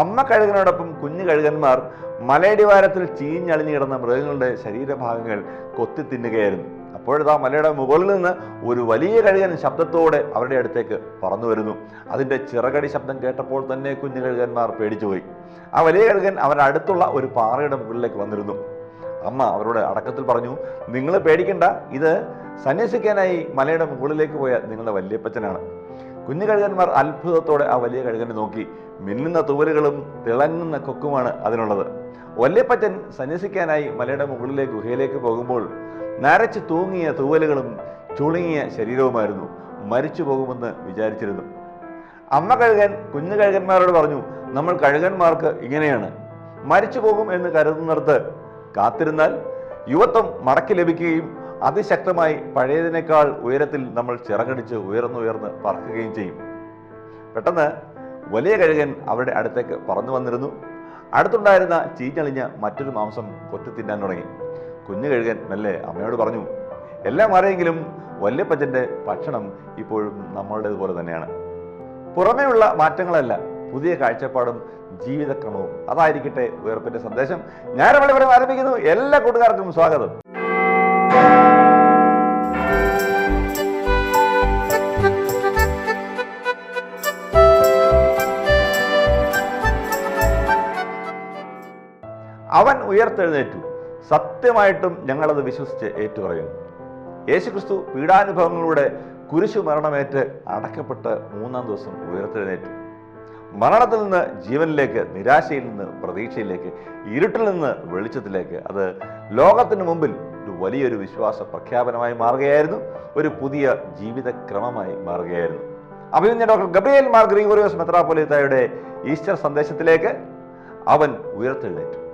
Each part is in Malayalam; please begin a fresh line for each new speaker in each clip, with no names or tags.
അമ്മ കഴുകനോടൊപ്പം കുഞ്ഞു കഴുകന്മാർ മലയടിവാരത്തിൽ ചീഞ്ഞളിഞ്ഞു കിടന്ന മൃഗങ്ങളുടെ ശരീരഭാഗങ്ങൾ കൊത്തി തിന്നുകയായിരുന്നു. അപ്പോഴതാ മലയുടെ മുകളിൽ നിന്ന് ഒരു വലിയ കഴുകൻ ശബ്ദത്തോടെ അവരുടെ അടുത്തേക്ക് പറന്നു വരുന്നു. അതിന്റെ ചിറകടി ശബ്ദം കേട്ടപ്പോൾ തന്നെ കുഞ്ഞു കഴുകന്മാർ പേടിച്ചുപോയി. ആ വലിയ കഴുകൻ അവരുടെ അടുത്തുള്ള ഒരു പാറയുടെ മുകളിലേക്ക് വന്നിരുന്നു. അമ്മ അവരോട് അടക്കത്തിൽ പറഞ്ഞു നിങ്ങൾ പേടിക്കണ്ട ഇത് സന്യസിക്കാനായി മലയുടെ മുകളിലേക്ക് പോയ നിങ്ങളുടെ വല്യപ്പച്ചനാണ്. കുഞ്ഞു കഴുകന്മാർ അത്ഭുതത്തോടെ ആ വലിയ കഴുകനെ നോക്കി. മിന്നുന്ന തൂവലുകളും തിളങ്ങുന്ന കൊക്കുമാണ് അതിനുള്ളത്. വല്യപ്പച്ചൻ സന്യസിക്കാനായി മലയുടെ മുകളിലേക്ക് ഗുഹയിലേക്ക് പോകുമ്പോൾ നരച്ച് തൂങ്ങിയ തൂവലുകളും ചുളുങ്ങിയ ശരീരവുമായിരുന്നു. മരിച്ചു പോകുമെന്ന് വിചാരിച്ചിരുന്നു. അമ്മ കഴുകൻ കുഞ്ഞു കഴുകന്മാരോട് പറഞ്ഞു നമ്മൾ കഴുകന്മാർക്ക് ഇങ്ങനെയാണ്. മരിച്ചു പോകും എന്ന് കരുതുന്നിടത്ത് കാത്തിരുന്നാൽ യുവത്വം മടക്കി ലഭിക്കുകയും അതിശക്തമായി പഴയതിനേക്കാൾ ഉയരത്തിൽ നമ്മൾ ചിറകടിച്ച് ഉയർന്നുയർന്ന് പറക്കുകയും ചെയ്യും. പെട്ടെന്ന് വലിയ കഴുകൻ അവരുടെ അടുത്തേക്ക് പറന്നു വന്നിരുന്നു. അടുത്തുണ്ടായിരുന്ന ചീഞ്ഞളിഞ്ഞ മറ്റൊരു മാംസം കൊത്തി തിന്നാൻ തുടങ്ങി. കുഞ്ഞു കഴുകൻ മെല്ലെ അമ്മയോട് പറഞ്ഞു എല്ലാം അറിയെങ്കിലും വല്യപ്പച്ചന്റെ ഭക്ഷണം ഇപ്പോഴും നമ്മളുടേതുപോലെ തന്നെയാണ്. പുറമേയുള്ള മാറ്റങ്ങളല്ല പുതിയ കാഴ്ചപ്പാടും ജീവിതക്രമവും. അതായിരിക്കട്ടെ ഉയർപ്പിന്റെ സന്ദേശം. ഞാനിവിടെ ഇവിടെ ആരംഭിക്കുന്നു. എല്ലാ കൂട്ടുകാർക്കും സ്വാഗതം. അവൻ ഉയർത്തെഴുന്നേറ്റു. സത്യമായിട്ടും ഞങ്ങളത് വിശ്വസിച്ച് ഏറ്റുപറയുന്നു. യേശുക്രിസ്തു പീഡാനുഭവങ്ങളുടെ കുരിശു മരണമേറ്റ് അടക്കപ്പെട്ട് മൂന്നാം ദിവസം ഉയർത്തെഴുന്നേറ്റു. മരണത്തിൽ നിന്ന് ജീവനിലേക്ക് നിരാശയിൽ നിന്ന് പ്രതീക്ഷയിലേക്ക് ഇരുട്ടിൽ നിന്ന് വെളിച്ചത്തിലേക്ക്. അത് ലോകത്തിന് മുമ്പിൽ ഒരു വലിയൊരു വിശ്വാസ പ്രഖ്യാപനമായി മാറുകയായിരുന്നു. ഒരു പുതിയ ജീവിതക്രമമായി മാറുകയായിരുന്നു. അഭിമന്യ ഡോക്ടർ ഗബ്രിയേൽ മാർ ഗ്രിഗോറിയോസ് മെത്രാപൊലിത്തയുടെ ഈസ്റ്റർ സന്ദേശത്തിലേക്ക് അവൻ ഉയർത്തെഴുന്നേറ്റു.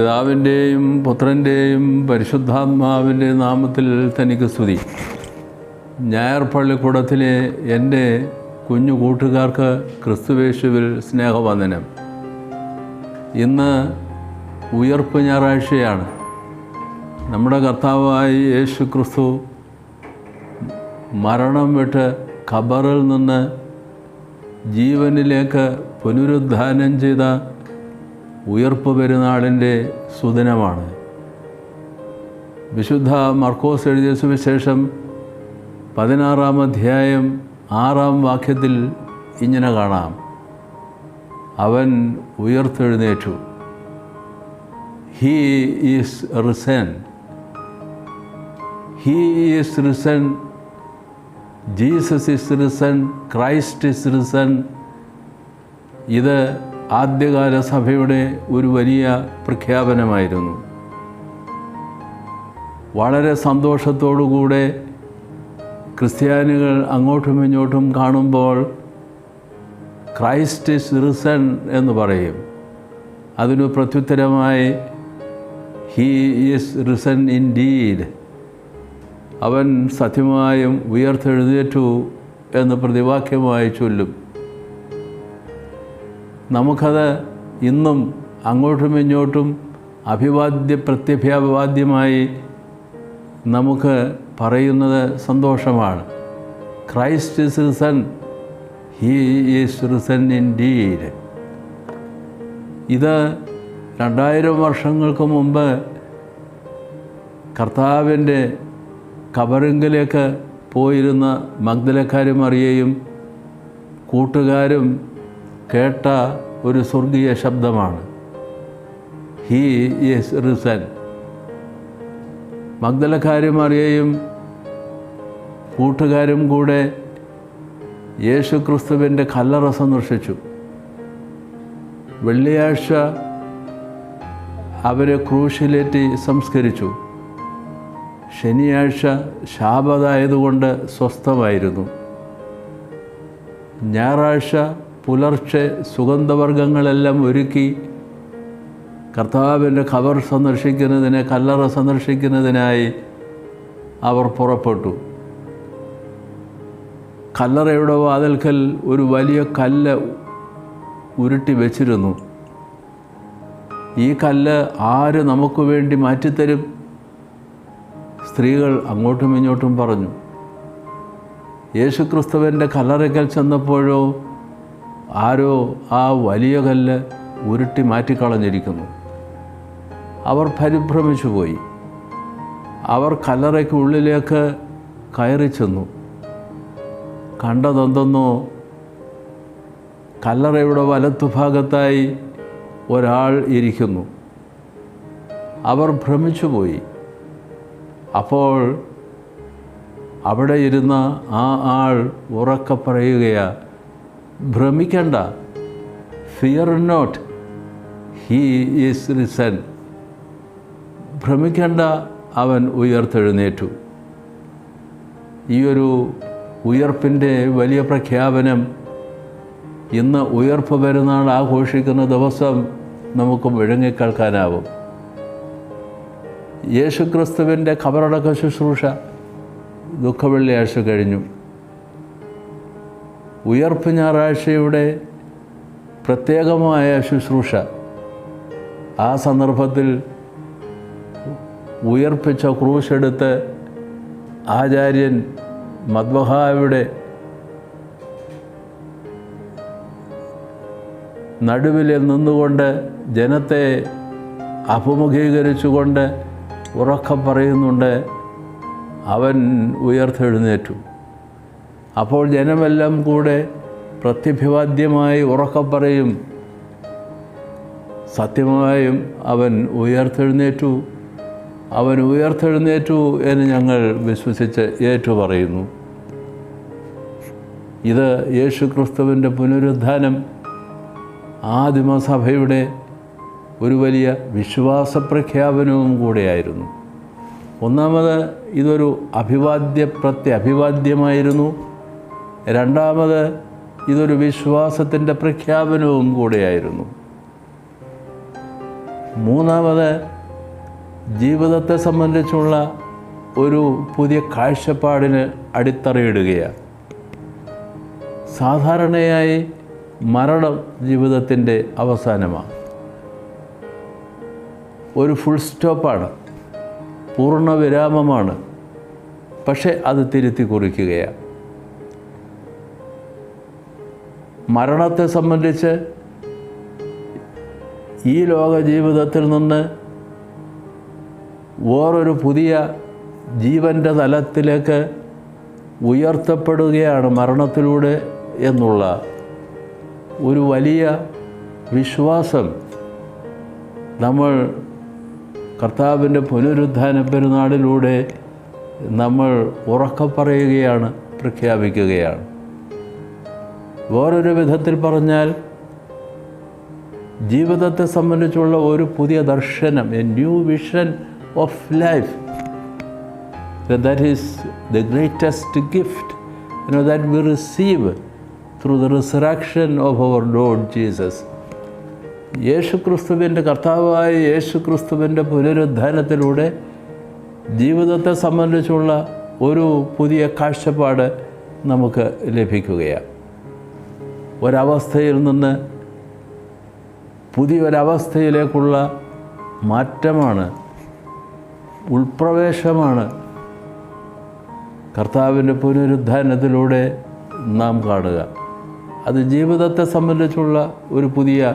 പിതാവിന്റെയും പുത്രന്റെയും പരിശുദ്ധാത്മാവിന്റെ നാമത്തിൽ തനിക്ക് സ്തുതി. ഞായർ പള്ളിക്കൂടത്തിലെ എന്റെ കുഞ്ഞു കൂട്ടുകാർക്ക് ക്രിസ്തുവേശുവിൽ സ്നേഹവന്ദനം. ഇന്ന് ഉയർപ്പ് ഞായറാഴ്ചയാണ്. നമ്മുടെ കർത്താവായി യേശു ക്രിസ്തു മരണം വിട്ട് ഖബറിൽ നിന്ന് ജീവനിലേക്ക് പുനരുദ്ധാനം ചെയ്ത ഉയർപ്പ് പെരുന്നാളിന്റെ സുദിനമാണ്. വിശുദ്ധ മർക്കോസ് എഴുതിയ സുവിശേഷം പതിനാറാം അധ്യായം ആറാം വാക്യത്തിൽ ഇങ്ങനെ കാണാം. അവൻ ഉയർത്തെഴുന്നേറ്റു. He is risen he is risen Jesus is risen Christ is risen ഇത് ആദ്യകാല സഭയുടെ ഒരു വലിയ പ്രഖ്യാപനമായിരുന്നു. വളരെ സന്തോഷത്തോടുകൂടെ ക്രിസ്ത്യാനികൾ അങ്ങോട്ടും ഇങ്ങോട്ടും കാണുമ്പോൾ ക്രൈസ്റ്റ് ഇസ് റിസൺ എന്ന് പറയും. അതിനു പ്രത്യുത്തരമായി he is risen indeed അവൻ സത്യമായും ഉയർത്തെഴുന്നേറ്റു എന്ന് പ്രതിവാക്യമായി ചൊല്ലും. നമുക്കത് ഇന്നും അങ്ങോട്ടും ഇങ്ങോട്ടും അഭിവാദ്യ പ്രത്യഭിവാദ്യമായി നമുക്ക് പറയുന്നത് സന്തോഷമാണ്. Christ is he is risen indeed ഇത് രണ്ടായിരം വർഷങ്ങൾക്ക് മുമ്പ് കർത്താവിന്റെ കബറിങ്കിലേക്ക് പോയിരുന്ന മഗ്ദലക്കാരും അറിയയും കൂട്ടുകാരും കേട്ട ഒരു സ്വർഗീയ ശബ്ദമാണ്. ഹീ ഈസ് റിസൻ മഗ്ദലക്കാരും അറിയുകയും കൂട്ടുകാരും കൂടെ യേശു ക്രിസ്തുവിന്റെ കല്ലറ സന്ദർശിച്ചു. വെള്ളിയാഴ്ച അവരെ ക്രൂശിലേറ്റി സംസ്കരിച്ചു. ശനിയാഴ്ച ശാപതായതുകൊണ്ട് സ്വസ്ഥമായിരുന്നു. ഞായറാഴ്ച പുലർച്ചെ സുഗന്ധവർഗങ്ങളെല്ലാം ഒരുക്കി കർത്താവിന്റെ ഖബർ സന്ദർശിക്കുന്നതിന് കല്ലറ സന്ദർശിക്കുന്നതിനായി അവർ പുറപ്പെട്ടു. കല്ലറയുടെ വാതിൽക്കൽ ഒരു വലിയ കല്ല് ഉരുട്ടി വെച്ചിരുന്നു. ഈ കല്ല് ആര് നമുക്ക് വേണ്ടി മാറ്റിത്തരും? സ്ത്രീകൾ അങ്ങോട്ടും ഇങ്ങോട്ടും പറഞ്ഞു. യേശുക്രിസ്തുവിന്റെ കല്ലറയ്ക്കൽ ചെന്നപ്പോഴോ ആരോ ആ വലിയ കല്ല് ഉരുട്ടി മാറ്റിക്കളഞ്ഞിരിക്കുന്നു. അവർ പരിഭ്രമിച്ചു പോയി. അവർ കല്ലറയ്ക്ക് ഉള്ളിലേക്ക് കയറി ചെന്നു. കണ്ടതെന്തെന്നോ കല്ലറയുടെ വലത്തുഭാഗത്തായി ഒരാൾ ഇരിക്കുന്നു. അവർ ഭ്രമിച്ചുപോയി അപ്പോൾ അവിടെ ഇരുന്ന ആ ആൾ ഉറക്കെ പറയുകയാ ഭ്രമിക്കണ്ട. Fear not he is risen ഭ്രമിക്കേണ്ട അവൻ ഉയർത്തെഴുന്നേറ്റു. ഈയൊരു ഉയർപ്പിന്റെ വലിയ പ്രഖ്യാപനം ഇന്ന് ഉയർപ്പ് പെരുന്നാൾ ആഘോഷിക്കുന്ന ദിവസം നമുക്ക് മുഴങ്ങിക്കേൾക്കാനാവും. യേശുക്രിസ്തുവിന്റെ ഖബറടക്ക ശുശ്രൂഷ ദുഃഖവെള്ളിയാഴ്ച കഴിഞ്ഞു. ഉയർപ്പ് ഞായറാഴ്ചയുടെ പ്രത്യേകമായ ശുശ്രൂഷ. ആ സന്ദർഭത്തിൽ ഉയർപ്പിച്ച ക്രൂശെടുത്ത് ആചാര്യൻ മദ്വഹായുടെ നടുവിൽ നിന്നുകൊണ്ട് ജനത്തെ അഭിമുഖീകരിച്ചുകൊണ്ട് ഉറക്കം പറയുന്നുണ്ട്. അവൻ ഉയർത്തെഴുന്നേറ്റു. അപ്പോൾ ജനമെല്ലാം കൂടെ പ്രത്യഭിവാദ്യമായി ഉറക്കം പറയും. സത്യമായും അവൻ ഉയർത്തെഴുന്നേറ്റു. അവൻ ഉയർത്തെഴുന്നേറ്റു എന്ന് ഞങ്ങൾ വിശ്വസിച്ച് ഏറ്റു പറയുന്നു ഇത് യേശു ക്രിസ്തുവിന്റെ പുനരുദ്ധാനം ആദിമസഭയുടെ ഒരു വലിയ വിശ്വാസ പ്രഖ്യാപനവും കൂടെയായിരുന്നു. ഒന്നാമത് ഇതൊരു അഭിവാദ്യ പ്രത്യഭിവാദ്യമായിരുന്നു രണ്ടാമത് ഇതൊരു വിശ്വാസത്തിന്റെ പ്രഖ്യാപനവും കൂടെയായിരുന്നു. മൂന്നാമത് ജീവിതത്തെ സംബന്ധിച്ചുള്ള ഒരു പുതിയ കാഴ്ചപ്പാടിന് അടിത്തറയിടുകയാണ്. സാധാരണയായി മരണം ജീവിതത്തിന്റെ അവസാനമാണ്. ഒരു ഫുൾ സ്റ്റോപ്പാണ് പൂർണ വിരാമമാണ്. പക്ഷേ അത് തിരുത്തി കുറിക്കുകയാണ്. മരണത്തെ സംബന്ധിച്ച് ഈ ലോക ജീവിതത്തിൽ നിന്ന് വേറൊരു പുതിയ ജീവന്റെ തലത്തിലേക്ക് ഉയർത്തപ്പെടുകയാണ് മരണത്തിലൂടെ എന്നുള്ള ഒരു വലിയ വിശ്വാസം നമ്മൾ കർത്താവിന്റെ പുനരുദ്ധാന പെരുന്നാളിലൂടെ നമ്മൾ ഉറക്കപ്പറയുകയാണ് പ്രഖ്യാപിക്കുകയാണ്. വേറൊരു വിധത്തിൽ പറഞ്ഞാൽ ജീവിതത്തെ സംബന്ധിച്ചുള്ള ഒരു പുതിയ ദർശനം a new vision of life that is the greatest gift you know, that we receive through the resurrection of our Lord Jesus. Yeshu ക്രിസ്തുവിന്റെ കർത്താവായ യേശു ക്രിസ്തുവിന്റെ പുനരുദ്ധാനത്തിലൂടെ ജീവിതത്തെ സംബന്ധിച്ചുള്ള ഒരു പുതിയ കാഴ്ചപ്പാട് നമുക്ക് ലഭിക്കുകയാണ് ഒരവസ്ഥയിൽ നിന്ന് പുതിയൊരവസ്ഥയിലേക്കുള്ള മാറ്റമാണ് ഉൾപ്രവേശമാണ് കർത്താവിന്റെ പുനരുദ്ധാനത്തിലൂടെ നാം കാണുക. അത് ജീവിതത്തെ സംബന്ധിച്ചുള്ള ഒരു പുതിയ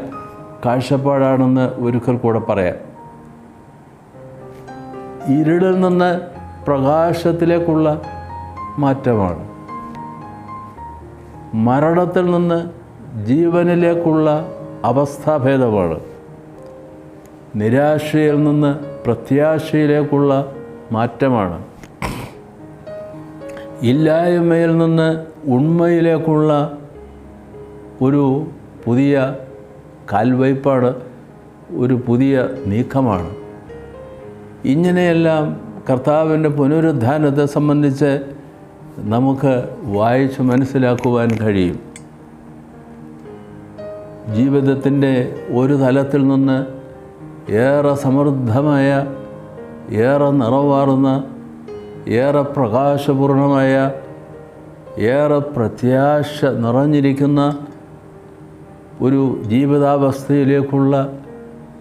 കാഴ്ചപ്പാടാണെന്ന് ഒരിക്കൽ കൂടെ പറയാം. ഇരുളിൽ നിന്ന് പ്രകാശത്തിലേക്കുള്ള മാറ്റമാണ്. മരണത്തിൽ നിന്ന് ജീവനിലേക്കുള്ള അവസ്ഥാഭേദമാണ്. നിരാശയിൽ നിന്ന് പ്രത്യാശയിലേക്കുള്ള മാറ്റമാണ്. ഇല്ലായ്മയിൽ നിന്ന് ഉണ്മയിലേക്കുള്ള ഒരു പുതിയ കാൽവയ്പാട് ഒരു പുതിയ നീക്കമാണ്. ഇങ്ങനെയെല്ലാം കർത്താവിന്റെ പുനരുദ്ധാനത്തെ സംബന്ധിച്ച് നമുക്ക് വായിച്ച് മനസ്സിലാക്കുവാൻ കഴിയും. ജീവിതത്തിന്റെ ഒരു തലത്തിൽ നിന്ന് ഏറെ സമൃദ്ധമായ ഏറെ നിറവാർന്ന ഏറെ പ്രകാശപൂർണമായ ഏറെ പ്രത്യാശ നിറഞ്ഞിരിക്കുന്ന ഒരു ജീവിതാവസ്ഥയിലേക്കുള്ള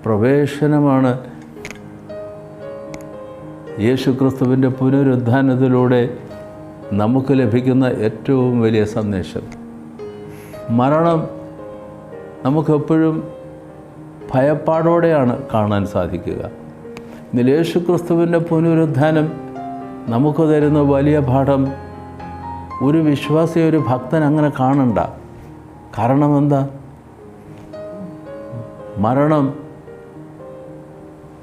പ്രവേശനമാണ് യേശുക്രിസ്തുവിന്റെ പുനരുദ്ധാനത്തിലൂടെ നമുക്ക് ലഭിക്കുന്ന ഏറ്റവും വലിയ സന്ദേശം. മരണം നമുക്കെപ്പോഴും ഭയപ്പാടോടെയാണ് കാണാൻ സാധിക്കുക. എന്നാൽ യേശുക്രിസ്തുവിന്റെ പുനരുദ്ധാനം നമുക്ക് തരുന്ന വലിയ പാഠം ഒരു വിശ്വാസി ഒരു ഭക്തൻ അങ്ങനെ കാണണ്ട. കാരണമെന്താ മരണം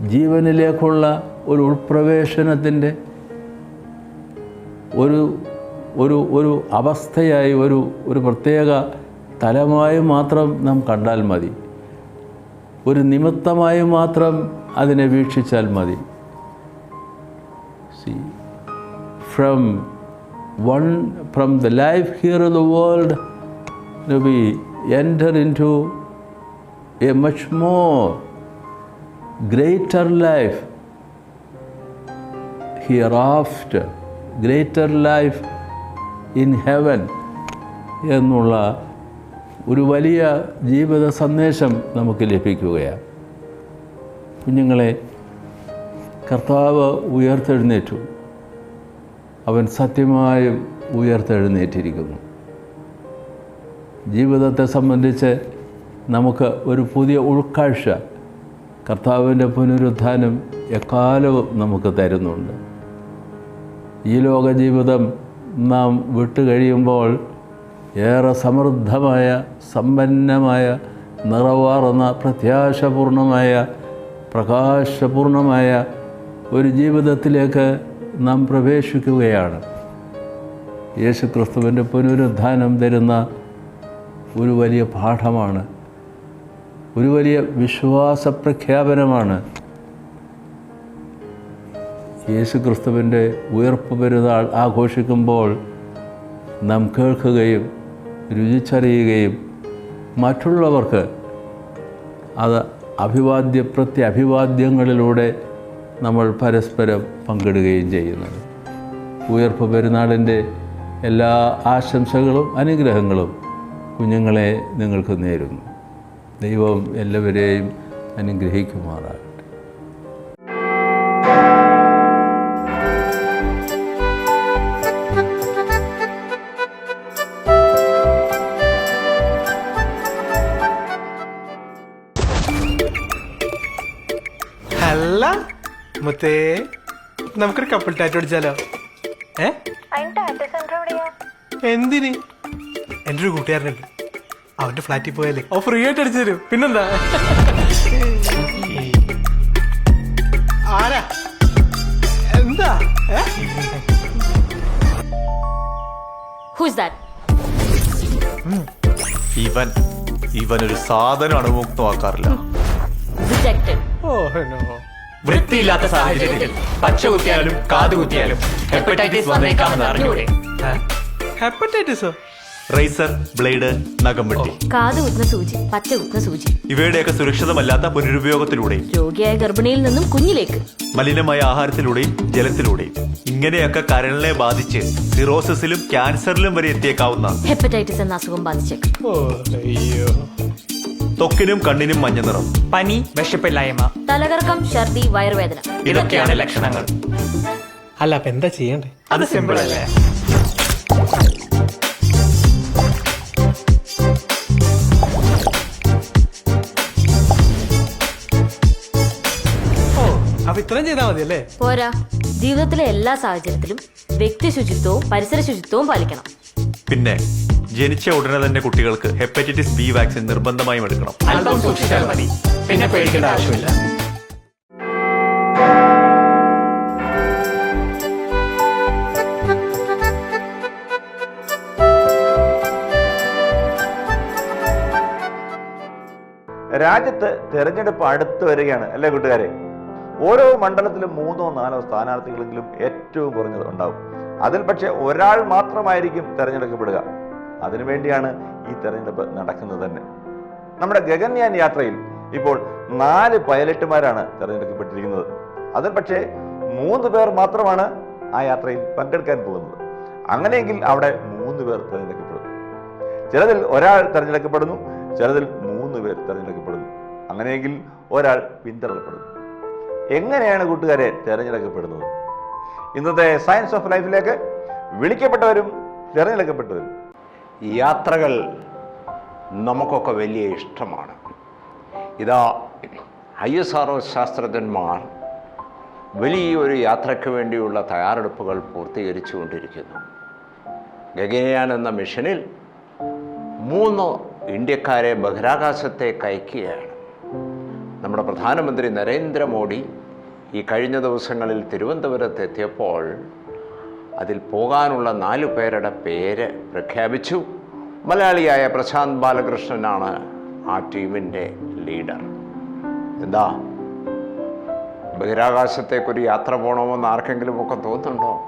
ജീവനിലേക്കുള്ള ഒരു ഉൾപ്രവേശനത്തിന്റെ ഒരു ഒരു ഒരു അവസ്ഥയായി ഒരു ഒരു പ്രത്യേക തലമായി മാത്രം നാം കണ്ടാൽ മതി. ഒരു നിമിത്തമായി മാത്രം അതിനെ വീക്ഷിച്ചാൽ മതി. See from one from the life here in the world we enter into a much more greater life here hereafter, greater life in heaven എന്നുള്ള ഒരു വലിയ ജീവിത സന്ദേശം നമുക്ക് ലഭിക്കുകയാണ്. കുഞ്ഞുങ്ങളെ കർത്താവ് ഉയർത്തെഴുന്നേറ്റു. അവൻ സത്യമായും ഉയർത്തെഴുന്നേറ്റിരിക്കുന്നു. ജീവിതത്തെ സംബന്ധിച്ച് നമുക്ക് ഒരു പുതിയ ഉൾക്കാഴ്ച കർത്താവിന്റെ പുനരുത്ഥാനം എക്കാലവും നമുക്ക് തരുന്നുണ്ട്. ഈ ലോക ജീവിതം നാം വിട്ടുകഴിയുമ്പോൾ ഏറെ സമൃദ്ധമായ സമ്പന്നമായ നിറവാർന്ന പ്രത്യാശപൂർണമായ പ്രകാശപൂർണമായ ഒരു ജീവിതത്തിലേക്ക് നാം പ്രവേശിക്കുകയാണ്. യേശുക്രിസ്തുവിന്റെ പുനരുദ്ധാനം തരുന്ന ഒരു വലിയ പാഠമാണ്. ഒരു വലിയ വിശ്വാസ പ്രഖ്യാപനമാണ് യേശുക്രിസ്തുവിന്റെ ഉയർപ്പ് പെരുന്നാൾ ആഘോഷിക്കുമ്പോൾ നാം കേൾക്കുകയും രുചിച്ചറിയുകയും മറ്റുള്ളവർക്ക് അത് അഭിവാദ്യ പ്രത്യഭിവാദ്യങ്ങളിലൂടെ നമ്മൾ പരസ്പരം പങ്കിടുകയും ചെയ്യുന്നത്. ഉയർപ്പ് പെരുന്നാളിന്റെ എല്ലാ ആശംസകളും അനുഗ്രഹങ്ങളും കുഞ്ഞുങ്ങളെ നിങ്ങൾക്ക് നേരുന്നു. ദൈവം എല്ലാവരെയും അനുഗ്രഹിക്കുമാറാകട്ടെ.
മുത്തേ നമുക്കൊരു കപ്പിൾ ടാറ്റു അടിച്ചാലോ ഏ? എന്തിന്? എന്റെ ഒരു കൂട്ടുകാരനുണ്ട്. അവന്റെ ഫ്ലാറ്റിൽ പോയാലേ. ഓ ഫ്രീ ആയിട്ട് അടിച്ചു തരും. പിന്നെന്താ? ആരാ? എന്താ? ഇവൻ
ഹൂസ് ദാറ്റ്
ഇവൻ ഒരു സാധനം
അണുമുക്തമാക്കാറില്ല
ഓ നോ.
വൃത്തിയില്ലാത്ത സാഹചര്യത്തിൽ പച്ച കുത്തിയാലും കാത് കുത്തിയാലും ഹെപ്പറ്റൈറ്റിസ് വന്നേക്കാമെന്ന് അറിഞ്ഞൂടെ?
ഹെപ്പറ്റൈറ്റിസ്?
റൈസർ ബ്ലേഡ് നഖം വെട്ടി.
കാത് കുത്തുന്ന സൂചി പച്ച കുത്തുന്ന സൂചി.
ഇവയുടെയൊക്കെ സുരക്ഷിതമല്ലാത്ത പുനരുപയോഗത്തിലൂടെയും
രോഗിയായ ഗർഭിണിയിൽ നിന്നും കുഞ്ഞിലേക്ക്.
മലിനമായ ആഹാരത്തിലൂടെയും ജലത്തിലൂടെയും ഇങ്ങനെയൊക്കെ കരളിനെ ബാധിച്ച് സിറോസിസിലും ക്യാൻസറിലും വരെ എത്തിയേക്കാവുന്ന
ഹെപ്പറ്റൈറ്റിസ് എന്ന അസുഖം ബാധിച്ചേക്കും.
ത്വക്കിനും കണ്ണിനും മഞ്ഞ നിറം.
പനി വിശപ്പില്ലായ്മ.
തലകറക്കം ഛർദി വയറുവേദന.
ഇതൊക്കെയാണ് ലക്ഷണങ്ങൾ.
അല്ല അപ്പൊ എന്താ ചെയ്യണ്ടേ?
അത് സിമ്പിൾ അല്ലേ?
ഓ അപ്പൊ ഇത്രയും ചെയ്താൽ മതി അല്ലേ
പോരാ. ജീവിതത്തിലെ എല്ലാ സാഹചര്യത്തിലും വ്യക്തി ശുചിത്വവും പരിസര ശുചിത്വവും പാലിക്കണം.
പിന്നെ ജനിച്ച ഉടനെ തന്നെ കുട്ടികൾക്ക് ഹെപ്പറ്റൈറ്റിസ് ബി വാക്സിൻ നിർബന്ധമായും എടുക്കണം.
അല്പം സൂക്ഷിച്ചാൽ മതി. പിന്നെ പേടിക്കേണ്ട ആവശ്യമില്ല.
രാജ്യത്ത് തെരഞ്ഞെടുപ്പ് അടുത്ത് വരികയാണ് അല്ലേ കൂട്ടുകാരെ? ഓരോ മണ്ഡലത്തിലും മൂന്നോ നാലോ സ്ഥാനാർത്ഥികളെങ്കിലും ഏറ്റവും കുറഞ്ഞത് ഉണ്ടാവും. അതിൽ പക്ഷേ ഒരാൾ മാത്രമായിരിക്കും തെരഞ്ഞെടുക്കപ്പെടുക. അതിനുവേണ്ടിയാണ് ഈ തെരഞ്ഞെടുപ്പ് നടക്കുന്നത് തന്നെ. നമ്മുടെ ഗഗൻയാൻ യാത്രയിൽ ഇപ്പോൾ നാല് പൈലറ്റുമാരാണ് തിരഞ്ഞെടുക്കപ്പെട്ടിരിക്കുന്നത്. അതിൽ പക്ഷേ മൂന്ന് പേർ മാത്രമാണ് ആ യാത്രയിൽ പങ്കെടുക്കാൻ പോകുന്നത്. അങ്ങനെയെങ്കിൽ അവിടെ മൂന്ന് പേർ തിരഞ്ഞെടുക്കപ്പെടും. ചിലതിൽ ഒരാൾ തിരഞ്ഞെടുക്കപ്പെടുന്നു ചിലതിൽ മൂന്ന് പേർ തിരഞ്ഞെടുക്കപ്പെടുന്നു. അങ്ങനെയെങ്കിൽ ഒരാൾ പിന്തള്ളപ്പെടുന്നു എങ്ങനെയാണ് കൂട്ടുകാരെ തിരഞ്ഞെടുക്കപ്പെടുന്നത്? ഇന്നത്തെ സയൻസ് ഓഫ് ലൈഫിലേക്ക് വിളിക്കപ്പെട്ടവരും തിരഞ്ഞെടുക്കപ്പെട്ടവരും
യാത്രകൾ നമുക്കൊക്കെ വലിയ ഇഷ്ടമാണ്. ഇതാ ഐ എസ് ആർ ഒ ശാസ്ത്രജ്ഞന്മാർ വലിയൊരു യാത്രയ്ക്ക് വേണ്ടിയുള്ള തയ്യാറെടുപ്പുകൾ പൂർത്തീകരിച്ചു കൊണ്ടിരിക്കുന്നു ഗഗനയാൻ എന്ന മിഷനിൽ മൂന്ന് ഇന്ത്യക്കാരെ ബഹിരാകാശത്തേക്ക് അയക്കുകയാണ് നമ്മുടെ പ്രധാനമന്ത്രി നരേന്ദ്രമോദി ഈ കഴിഞ്ഞ ദിവസങ്ങളിൽ തിരുവനന്തപുരത്ത് എത്തിയപ്പോൾ അതിൽ പോകാനുള്ള നാലു പേരുടെ പേര് പ്രഖ്യാപിച്ചു. മലയാളിയായ പ്രശാന്ത് ബാലകൃഷ്ണനാണ് ആ ടീമിന്റെ ലീഡർ. എന്താ? ബഹിരാകാശത്തേക്കൊരു യാത്ര പോകണമെന്ന് ആർക്കെങ്കിലും ഒക്കെ തോന്നുന്നുണ്ടോ?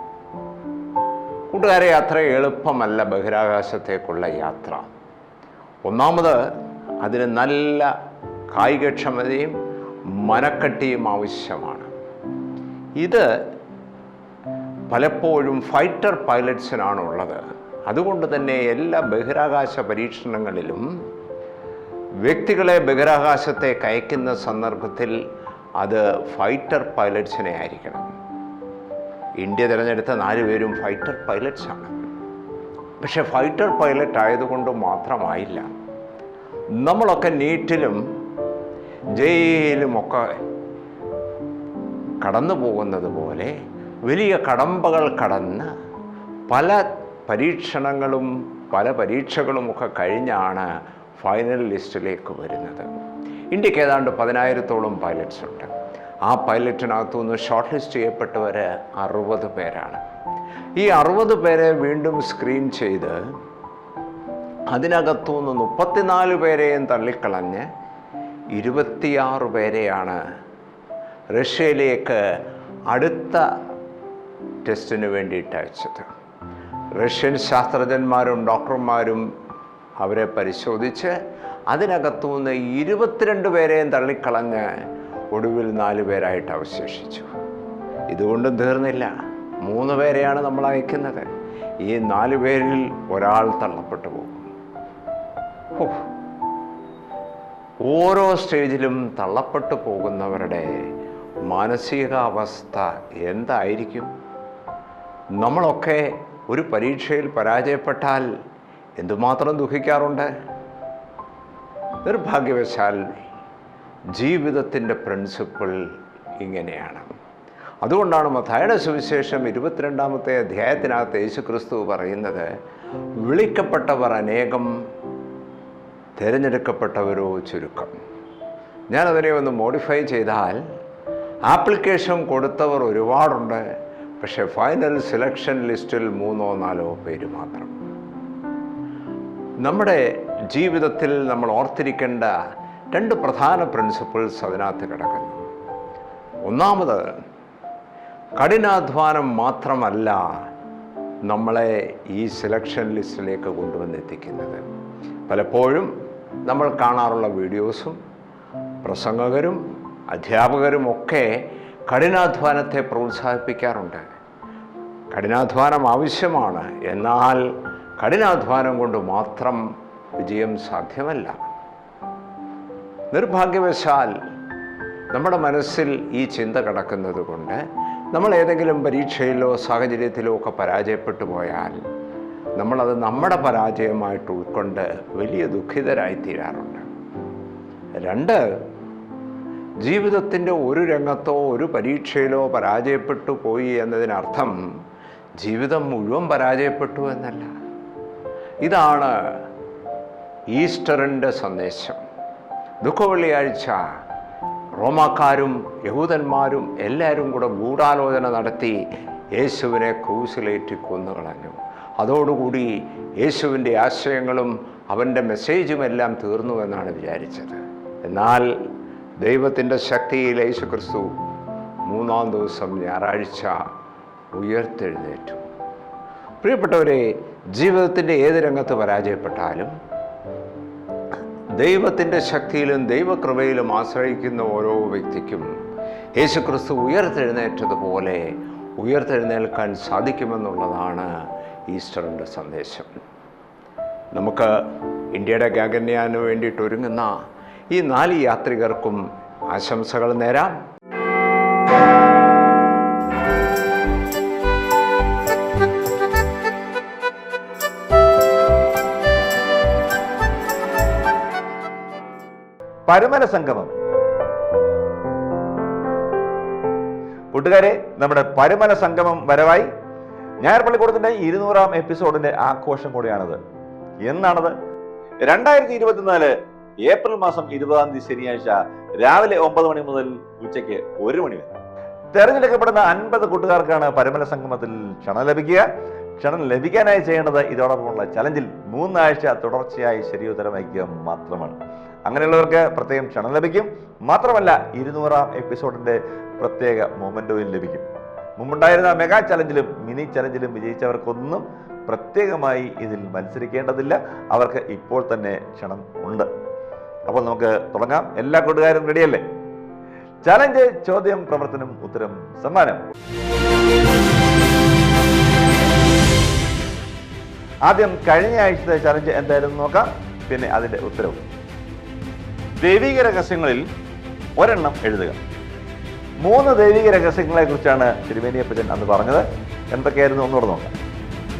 കൂട്ടുകാരെ അത്ര എളുപ്പമല്ല ബഹിരാകാശത്തേക്കുള്ള യാത്ര. ഒന്നാമത് അതിന് നല്ല കായികക്ഷമതയും മനക്കട്ടിയും ആവശ്യമാണ്. ഇത് പലപ്പോഴും ഫൈറ്റർ പൈലറ്റ്സിനാണ് ഉള്ളത് അതുകൊണ്ട് തന്നെ എല്ലാ ബഹിരാകാശ പരീക്ഷണങ്ങളിലും വ്യക്തികളെ ബഹിരാകാശത്തെ കയക്കുന്ന സന്ദർഭത്തിൽ അത് ഫൈറ്റർ പൈലറ്റ്സിനെ ആയിരിക്കണം. ഇന്ത്യ തിരഞ്ഞെടുത്ത നാല് പേരും ഫൈറ്റർ പൈലറ്റ്സാണ്. പക്ഷെ ഫൈറ്റർ പൈലറ്റ് ആയതുകൊണ്ട് മാത്രമായില്ല. നമ്മളൊക്കെ നീറ്റിലും ജയിലുമൊക്കെ കടന്നു പോകുന്നത് പോലെ വലിയ കടമ്പകൾ കടന്ന് പല പരീക്ഷണങ്ങളും പല പരീക്ഷകളുമൊക്കെ കഴിഞ്ഞാണ് ഫൈനൽ ലിസ്റ്റിലേക്ക് വരുന്നത്. ഇന്ത്യയ്ക്ക് ഏതാണ്ട് പതിനായിരത്തോളം പൈലറ്റ്സ് ഉണ്ട്. ആ പൈലറ്റിനകത്തു നിന്ന് ഷോർട്ട് ലിസ്റ്റ് ചെയ്യപ്പെട്ടവർ അറുപത് പേരാണ്. ഈ അറുപത് പേരെ വീണ്ടും സ്ക്രീൻ ചെയ്ത് അതിനകത്തു നിന്ന് മുപ്പത്തിനാല് പേരെയും തള്ളിക്കളഞ്ഞ് ഇരുപത്തിയാറ് പേരെയാണ് റഷ്യയിലേക്ക് അടുത്ത ടെസ്റ്റിന് വേണ്ടിയിട്ട് അയച്ചത്. റഷ്യൻ ശാസ്ത്രജ്ഞന്മാരും ഡോക്ടർമാരും അവരെ പരിശോധിച്ച് അതിനകത്തു നിന്ന് ഇരുപത്തിരണ്ട് പേരെയും തള്ളിക്കളഞ്ഞ് ഒടുവിൽ നാല് പേരായിട്ട് അവശേഷിച്ചു. ഇതുകൊണ്ടും തീർന്നില്ല. മൂന്ന് പേരെയാണ് നമ്മൾ അയക്കുന്നത്. ഈ നാല് പേരിൽ ഒരാൾ തള്ളപ്പെട്ടു പോകും. ഓരോ സ്റ്റേജിലും തള്ളപ്പെട്ടു പോകുന്നവരുടെ മാനസികാവസ്ഥ എന്തായിരിക്കും? നമ്മളൊക്കെ ഒരു പരീക്ഷയിൽ പരാജയപ്പെട്ടാൽ എന്തുമാത്രം ദുഃഖിക്കാറുണ്ട്? നിർഭാഗ്യവശാൽ ജീവിതത്തിന്റെ പ്രിൻസിപ്പിൾ ഇങ്ങനെയാണ്. അതുകൊണ്ടാണ് മഥായുടെ സുവിശേഷം ഇരുപത്തിരണ്ടാമത്തെ അധ്യായത്തിനകത്ത് യേശു ക്രിസ്തു പറയുന്നത് വിളിക്കപ്പെട്ടവർ അനേകം തിരഞ്ഞെടുക്കപ്പെട്ടവരോ ചുരുക്കം. ഞാനതിനെ ഒന്ന് മോഡിഫൈ ചെയ്താൽ ആപ്ലിക്കേഷൻ കൊടുത്തവർ ഒരുപാടുണ്ട് പക്ഷേ ഫൈനൽ സെലക്ഷൻ ലിസ്റ്റിൽ മൂന്നോ നാലോ പേര് മാത്രം. നമ്മുടെ ജീവിതത്തിൽ നമ്മൾ ഓർത്തിരിക്കേണ്ട രണ്ട് പ്രധാന പ്രിൻസിപ്പിൾസ് അതിനകത്ത് കിടക്കുന്നു. ഒന്നാമത് കഠിനാധ്വാനം മാത്രമല്ല നമ്മളെ ഈ സെലക്ഷൻ ലിസ്റ്റിലേക്ക് കൊണ്ടുവന്നെത്തിക്കുന്നത്. പലപ്പോഴും നമ്മൾ കാണാറുള്ള വീഡിയോസും പ്രസംഗകരും അധ്യാപകരും ഒക്കെ കഠിനാധ്വാനത്തെ പ്രോത്സാഹിപ്പിക്കാറുണ്ട്. കഠിനാധ്വാനം ആവശ്യമാണ്. എന്നാൽ കഠിനാധ്വാനം കൊണ്ട് മാത്രം വിജയം സാധ്യമല്ല. നിർഭാഗ്യവശാൽ നമ്മുടെ മനസ്സിൽ ഈ ചിന്ത കിടക്കുന്നത് കൊണ്ട് നമ്മൾ ഏതെങ്കിലും പരീക്ഷയിലോ സാഹചര്യത്തിലോ ഒക്കെ പരാജയപ്പെട്ടു പോയാൽ നമ്മളത് നമ്മുടെ പരാജയമായിട്ട് ഉൾക്കൊണ്ട് വലിയ ദുഃഖിതരായി തീരാറുണ്ട് രണ്ട് ജീവിതത്തിന്റെ ഒരു രംഗത്തോ ഒരു പരീക്ഷയിലോ പരാജയപ്പെട്ടു പോയി എന്നതിനർത്ഥം ജീവിതം മുഴുവൻ പരാജയപ്പെട്ടു എന്നല്ല. ഇതാണ് ഈസ്റ്ററിന്റെ സന്ദേശം. ദുഃഖവെള്ളിയാഴ്ച റോമാക്കാരും യഹൂദന്മാരും എല്ലാവരും കൂടെ ഗൂഢാലോചന നടത്തി യേശുവിനെ ക്രൂസിലേറ്റി കൊന്നുകളഞ്ഞു. അതോടുകൂടി യേശുവിന്റെ ആശയങ്ങളും അവന്റെ മെസ്സേജുമെല്ലാം തീർന്നു എന്നാണ് വിചാരിച്ചത്. എന്നാൽ ദൈവത്തിന്റെ ശക്തിയിൽ യേശു ക്രിസ്തു മൂന്നാം ദിവസം ഞായറാഴ്ച ഉയർത്തെഴുന്നേറ്റു. പ്രിയപ്പെട്ടവരെ ജീവിതത്തിന്റെ ഏത് രംഗത്ത് പരാജയപ്പെട്ടാലും ദൈവത്തിന്റെ ശക്തിയിലും ദൈവകൃപയിലും ആശ്രയിക്കുന്ന ഓരോ വ്യക്തിക്കും യേശുക്രിസ്തു ഉയർത്തെഴുന്നേറ്റതുപോലെ ഉയർത്തെഴുന്നേൽക്കാൻ സാധിക്കുമെന്നുള്ളതാണ് ഈസ്റ്ററിന്റെ സന്ദേശം. നമുക്ക് ഇന്ത്യയുടെ ഗാഗന്യാന് വേണ്ടിയിട്ട് ഒരുങ്ങുന്ന ഈ നാല് യാത്രികർക്കും ആശംസകൾ നേരാം.
പരമന സംഗമം. കൂട്ടുകാരെ നമ്മുടെ പരമന സംഗമം വരവായി. ഞായർപ്പള്ളിക്കൂടത്തിന്റെ ഇരുന്നൂറാം എപ്പിസോഡിന്റെ ആഘോഷം കൂടിയാണത്. എന്നാണത്? രണ്ടായിരത്തി ഇരുപത്തിനാല് ഏപ്രിൽ മാസം ഇരുപതാം തീയതി ശനിയാഴ്ച രാവിലെ ഒമ്പത് മണി മുതൽ ഉച്ചയ്ക്ക് ഒരു മണി വരെ. തെരഞ്ഞെടുക്കപ്പെടുന്ന അൻപത് കൂട്ടുകാർക്കാണ് പരമല സംഗമത്തിൽ ക്ഷണം ലഭിക്കുക. ക്ഷണം ലഭിക്കാനായി ചെയ്യേണ്ടത് ഇതോടൊപ്പമുള്ള ചലഞ്ചിൽ മൂന്നാഴ്ച തുടർച്ചയായി ശരിയുത്തരം അയക്കുക മാത്രമാണ്. അങ്ങനെയുള്ളവർക്ക് പ്രത്യേകം ക്ഷണം ലഭിക്കും. മാത്രമല്ല ഇരുന്നൂറാം എപ്പിസോഡിന്റെ പ്രത്യേക മൊമെന്റോയും ലഭിക്കും. മുമ്പുണ്ടായിരുന്ന മെഗാ ചലഞ്ചിലും മിനി ചലഞ്ചിലും വിജയിച്ചവർക്കൊന്നും പ്രത്യേകമായി ഇതിൽ മത്സരിക്കേണ്ടതില്ല. അവർക്ക് ഇപ്പോൾ തന്നെ ക്ഷണം ഉണ്ട്. അപ്പോൾ നമുക്ക് തുടങ്ങാം. എല്ലാ കൂട്ടുകാരും റെഡിയല്ലേ ചലഞ്ച് ചോദ്യം പ്രവർത്തനം ഉത്തരം സമ്മാനം. ആദ്യം കഴിഞ്ഞ ആഴ്ചത്തെ ചലഞ്ച് എന്തായിരുന്നു നോക്കാം. പിന്നെ അതിന്റെ ഉത്തരവും. ദൈവിക രഹസ്യങ്ങളിൽ ഒരെണ്ണം എഴുതുക. മൂന്ന് ദൈവിക രഹസ്യങ്ങളെ കുറിച്ചാണ് തിരുവേനിയപ്പച്ചൻ അന്ന് പറഞ്ഞത്. എന്തൊക്കെയായിരുന്നു? ഒന്നുകൂടെ നോക്കാം.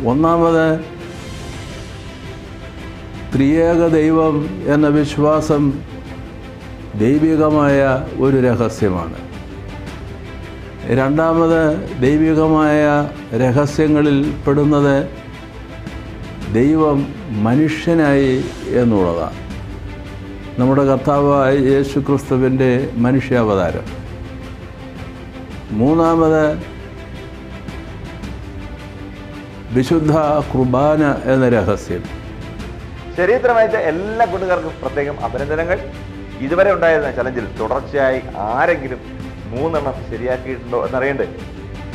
ഒന്നാമത് ത്രിയേക ദൈവം എന്ന വിശ്വാസം ദൈവികമായ ഒരു രഹസ്യമാണ്. രണ്ടാമത് ദൈവികമായ രഹസ്യങ്ങളിൽ പെടുന്നത് ദൈവം മനുഷ്യനായി എന്നുള്ളതാണ്. നമ്മുടെ കർത്താവായ യേശു ക്രിസ്തുവിന്റെ മനുഷ്യാവതാരം. മൂന്നാമത് വിശുദ്ധ കുർബാന എന്ന രഹസ്യം.
ശരീരത്തിനയച്ച എല്ലാ കൂട്ടുകാർക്കും പ്രത്യേകം അഭിനന്ദനങ്ങൾ. ഇതുവരെ ഉണ്ടായിരുന്ന ചലഞ്ചിൽ തുടർച്ചയായി ആരെങ്കിലും മൂന്നെണ്ണം ശരിയാക്കിയിട്ടുണ്ടോ എന്നറിയണ്ടേ?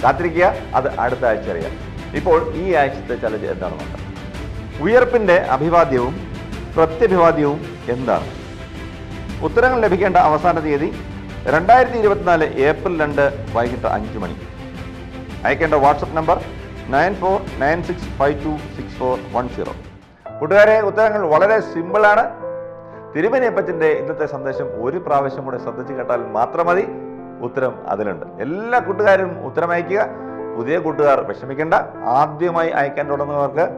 കാത്തിരിക്കുക അത് അടുത്ത ആഴ്ച അറിയാം. ഇപ്പോൾ ഈ ആഴ്ചത്തെ ചലഞ്ച് എന്താണ് നോക്കാം. ഉയർപ്പിന്റെ അഭിവാദ്യവും പ്രത്യഭിവാദ്യവും എന്താണ്? ഉത്തരങ്ങൾ ലഭിക്കേണ്ട അവസാന തീയതി രണ്ടായിരത്തി ഇരുപത്തിനാല് ഏപ്രിൽ രണ്ട് വൈകിട്ട് അഞ്ച് മണി. അയക്കേണ്ട WhatsApp number nine four nine six five two six four one zero. കൂട്ടുകാരെ ഉത്തരങ്ങൾ വളരെ സിമ്പിളാണ് തിരുമനിയപ്പച്ചന്റെ ഇന്നത്തെ സന്ദേശം ഒരു പ്രാവശ്യം കൂടെ ശ്രദ്ധിച്ച് കേട്ടാൽ മാത്രം മതി. ഉത്തരം അതിലുണ്ട്. എല്ലാ കൂട്ടുകാരും ഉത്തരം അയക്കുക പുതിയ കൂട്ടുകാർ വിഷമിക്കേണ്ട. ആദ്യമായി അയക്കാൻ തുടങ്ങുന്നവർക്ക്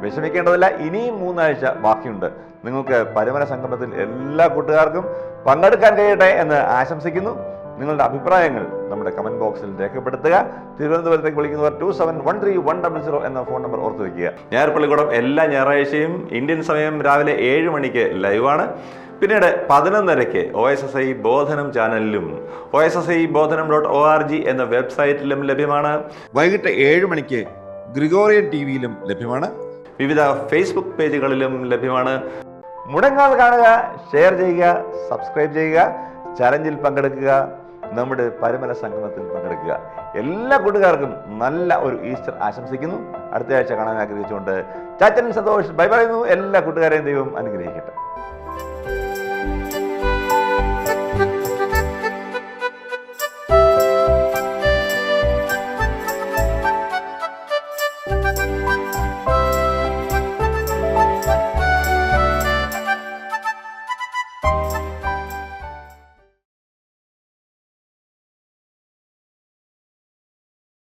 വിഷമിക്കേണ്ടതില്ല. ഇനിയും മൂന്നാഴ്ച ബാക്കിയുണ്ട്. നിങ്ങൾക്ക് പരമന സംഗമത്തിൽ എല്ലാ കൂട്ടുകാർക്കും പങ്കെടുക്കാൻ കഴിയട്ടെ എന്ന് ആശംസിക്കുന്നു. നിങ്ങളുടെ അഭിപ്രായങ്ങൾ നമ്മുടെ കമന്റ് ബോക്സിൽ രേഖപ്പെടുത്തുക. തിരുവനന്തപുരത്തേക്ക് വിളിക്കുന്നവർ two seven one three one double zero എന്ന ഫോൺ നമ്പർ ഓർത്ത് വയ്ക്കുക ഞായർപ്പള്ളിക്കൂടം എല്ലാ ഞായറാഴ്ചയും ഇന്ത്യൻ സമയം രാവിലെ ഏഴ് മണിക്ക് ലൈവാണ് പിന്നീട് പതിനൊന്നരയ്ക്ക് O S S I Bodhanam ചാനലിലും O S S I Bodhanam dot O R G എന്ന വെബ്സൈറ്റിലും ലഭ്യമാണ്. വൈകിട്ട് ഏഴ് മണിക്ക് ഗ്രിഗോറിയൻ ടി വിയിലും ലഭ്യമാണ്. വിവിധ ഫേസ്ബുക്ക് പേജുകളിലും ലഭ്യമാണ്. മുടങ്ങാൾ കാണുക ഷെയർ ചെയ്യുക സബ്സ്ക്രൈബ് ചെയ്യുക ചലഞ്ചിൽ പങ്കെടുക്കുക. നമ്മുടെ പരമല സംഗമത്തിൽ പങ്കെടുക്കുക. എല്ലാ കൂട്ടുകാർക്കും നല്ല ഒരു ഈസ്റ്റർ ആശംസിക്കുന്നു. അടുത്ത ആഴ്ച കാണാൻ ആഗ്രഹിച്ചുകൊണ്ട് ചാച്ചൻ സന്തോഷ് ബൈ പറയുന്നു. എല്ലാ കൂട്ടുകാരെയും ദൈവം അനുഗ്രഹിക്കട്ടെ.